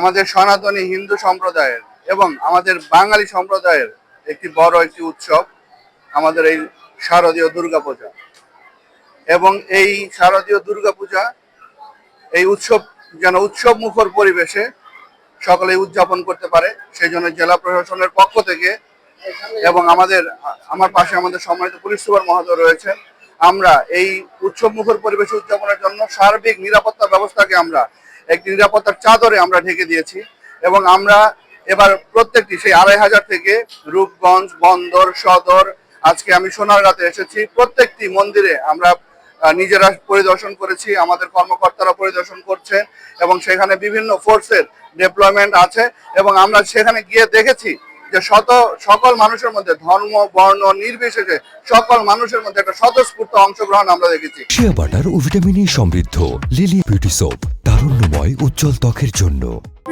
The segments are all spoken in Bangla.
আমাদের সনাতনী হিন্দু সম্প্রদায়ের এবং আমাদের বাঙালি সম্প্রদায়ের একটি বড় একটি উৎসব আমাদের এই শারদীয় দুর্গাপূজা। এবং এই শারদীয় দুর্গাপূজা এই উৎসব যেন উৎসব মুখর পরিবেশে সকলে উদযাপন করতে পারে সেই জন্য জেলা প্রশাসনের পক্ষ থেকে এবং আমাদের, আমার পাশে আমাদের সম্মানিত পুলিশ সুপার মহোদয় রয়েছেন। আমরা এই উৎসব মুখর পরিবেশ উদযাপনের জন্য সার্বিক নিরাপত্তা ব্যবস্থাকে আমরা একটি নিরাপত্তার চাদরে আমরা ঢেকে দিয়েছি এবং আমরা এবার প্রত্যেকটি সেই আড়াই হাজার থেকে রূপগঞ্জ, বন্দর, সদর, আজকে আমি সোনারগাঁতে এসেছি, প্রত্যেকটি মন্দিরে আমরা নিজেরা পরিদর্শন করেছি, আমাদের কর্মকর্তারা পরিদর্শন করছেন এবং সেখানে বিভিন্ন ফোর্সের ডেপ্লয়মেন্ট আছে এবং আমরা সেখানে গিয়ে দেখেছি যে শত, সকল মানুষের মধ্যে ধর্ম, বর্ণ, নির্বিশেষে সকল মানুষের মধ্যে একটা স্বতঃস্ফূর্ত অংশগ্রহণ আমরা দেখেছি। বাটার ও ভিটামিনে সমৃদ্ধ লিলি বিউটি সোপ তারুণ্যময় উজ্জ্বল ত্বকের জন্য।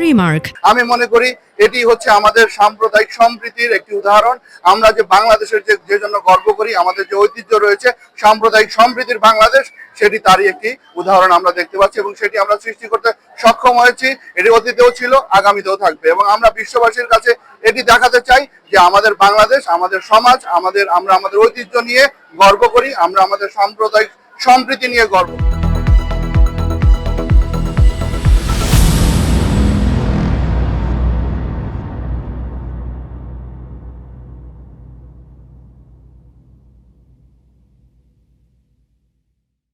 রিমার্ক আমি মনে করি এটি হচ্ছে আমাদের সাম্প্রদায়িক সম্প্রীতির একটি উদাহরণ। আমরা যে বাংলাদেশের যে যে জন্য গর্ব করি আমাদের যে ঐতিহ্য রয়েছে সাম্প্রদায়িক সম্প্রীতির বাংলাদেশ সেটি তারই একটি উদাহরণ আমরা দেখতে পাচ্ছি এবং সেটি আমরা সৃষ্টি করতে সক্ষম হয়েছি। এটি অতীতেও ছিল আগামীতেও থাকবে এবং আমরা বিশ্ববাসীর কাছে এটি দেখাতে চাই যে আমাদের বাংলাদেশ আমাদের সমাজ আমাদের আমরা আমাদের ঐতিহ্য নিয়ে গর্ব করি আমরা আমাদের সাম্প্রদায়িক সম্প্রীতি নিয়ে গর্ব করি।